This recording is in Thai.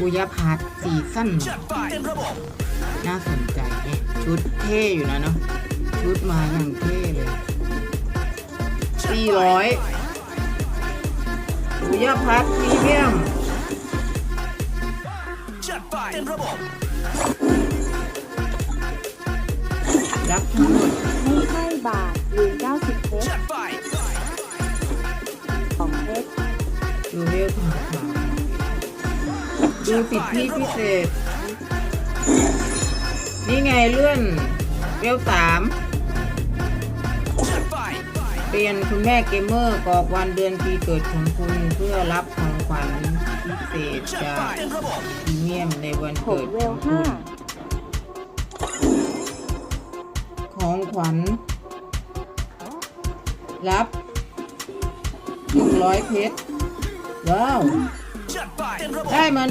บุยพัทซีซั่นน่าสนใจแฮะชุดเท่อยู่นะเนาะชุดมาอย่างเท่เลยสี่ร้อยบุยพัทพรีเมียมจัดไปเต็มระบบรับทั้งหมดไม่ให้บาทหรือ90เพชรจัดไปของเพชรดูเวลของขาว ดูสิทธิพิเศษ นี่ไงเลื่อนเวลสามจัดไปเปลี่ยนคุณแม่เกมเมอร์กรอกวันเดือนปีเกิดของคุณเพื่อรับของขวัญพิเศษจากพรีเมียมในวันเกิดเวของคุณของขวัญรับหนึ่งร้อยเพชรว้าวจัดไปเต็มระบบได้มา